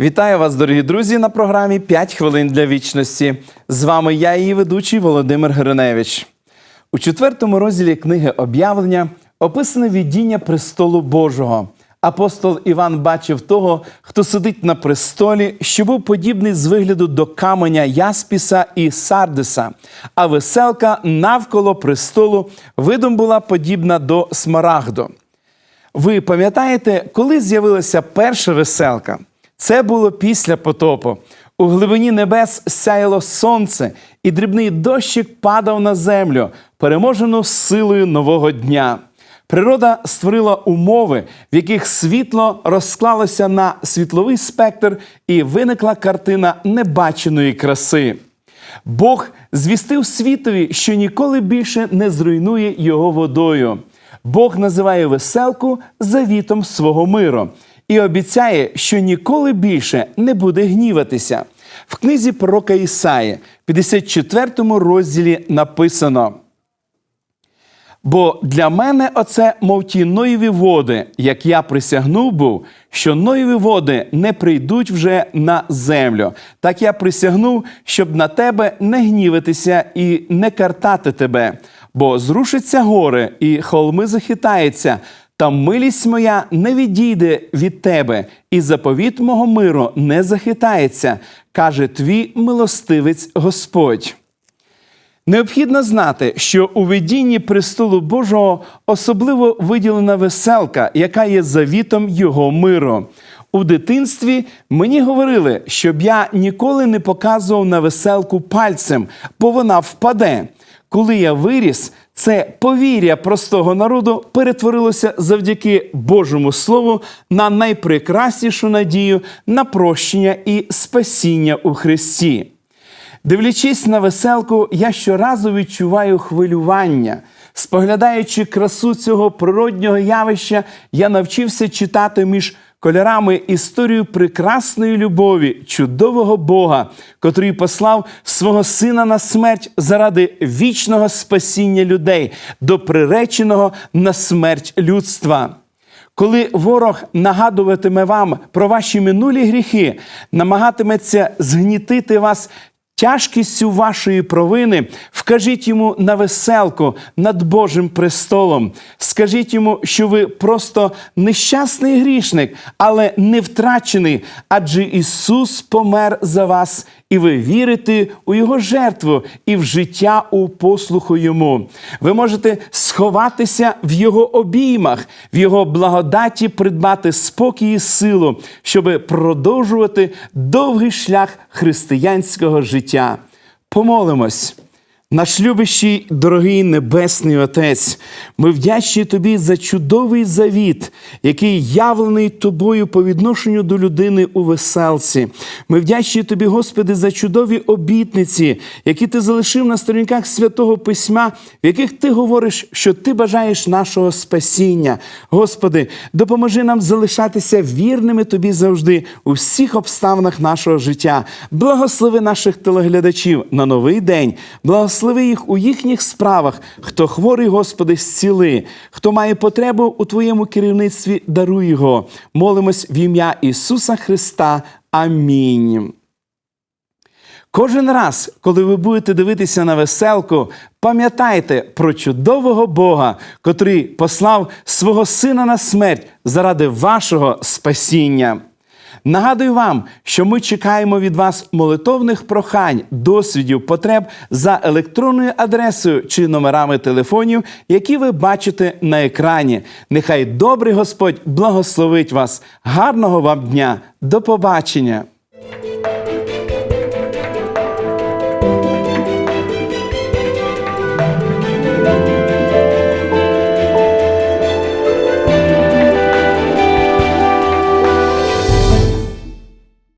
Вітаю вас, дорогі друзі, на програмі «5 хвилин для вічності. З вами я, її ведучий Володимир Гриневич. У четвертому розділі книги об'явлення описане віддіння престолу Божого. Апостол Іван бачив того, хто сидить на престолі, що був подібний з вигляду до каменя Яспіса і Сардиса, а веселка навколо престолу видом була подібна до смарагду. Ви пам'ятаєте, коли з'явилася перша веселка? Це було після потопу. У глибині небес сяяло сонце, і дрібний дощик падав на землю, переможену силою нового дня. Природа створила умови, в яких світло розклалося на світловий спектр, і виникла картина небаченої краси. Бог звістив світові, що ніколи більше не зруйнує його водою. Бог називає веселку завітом свого миру і обіцяє, що ніколи більше не буде гніватися. В книзі пророка Ісаї, 54 розділі написано. Бо для мене оце, мов ті Ноєві води, як я присягнув був, що Ноєві води не прийдуть вже на землю. Так я присягнув, щоб на тебе не гнівитися і не картати тебе. Бо зрушаться гори, і холми захитаються, та милість моя не відійде від тебе, і заповіт мого миру не захитається, каже твій милостивець Господь. Необхідно знати, що у видінні престолу Божого особливо виділена веселка, яка є завітом його миру. У дитинстві мені говорили, щоб я ніколи не показував на веселку пальцем, бо вона впаде. Коли я виріс, це повір'я простого народу перетворилося завдяки Божому Слову на найпрекраснішу надію на прощення і спасіння у Христі. Дивлячись на веселку, я щоразу відчуваю хвилювання. Споглядаючи красу цього природнього явища, я навчився читати між кольорами історію прекрасної любові, чудового Бога, котрий послав свого сина на смерть заради вічного спасіння людей, до приреченого на смерть людства. Коли ворог нагадуватиме вам про ваші минулі гріхи, намагатиметься згнітити вас тяжкістю вашої провини, вкажіть йому на веселку над Божим престолом. Скажіть йому, що ви просто нещасний грішник, але не втрачений, адже Ісус помер за вас, і ви вірите у Його жертву і в життя у послуху Йому. Ви можете сховатися в Його обіймах, в Його благодаті придбати спокій і силу, щоб продовжувати довгий шлях християнського життя. Помолимось. Наш любящий, дорогий Небесний Отець, ми вдячні Тобі за чудовий завіт, який явлений Тобою по відношенню до людини у веселці. Ми вдячні Тобі, Господи, за чудові обітниці, які Ти залишив на сторінках святого Письма, в яких Ти говориш, що Ти бажаєш нашого спасіння. Господи, допоможи нам залишатися вірними Тобі завжди у всіх обставинах нашого життя. Благослови наших телеглядачів на новий день. Благослови їх у їхніх справах. Хто хворий, Господи, зціли, хто має потребу у Твоєму керівництві, даруй його. Молимось в ім'я Ісуса Христа. Амінь. Кожен раз, коли ви будете дивитися на веселку, пам'ятайте про чудового Бога, котрий послав свого сина на смерть заради вашого спасіння. Нагадую вам, що ми чекаємо від вас молитовних прохань, досвідів, потреб за електронною адресою чи номерами телефонів, які ви бачите на екрані. Нехай добрий Господь благословить вас. Гарного вам дня! До побачення!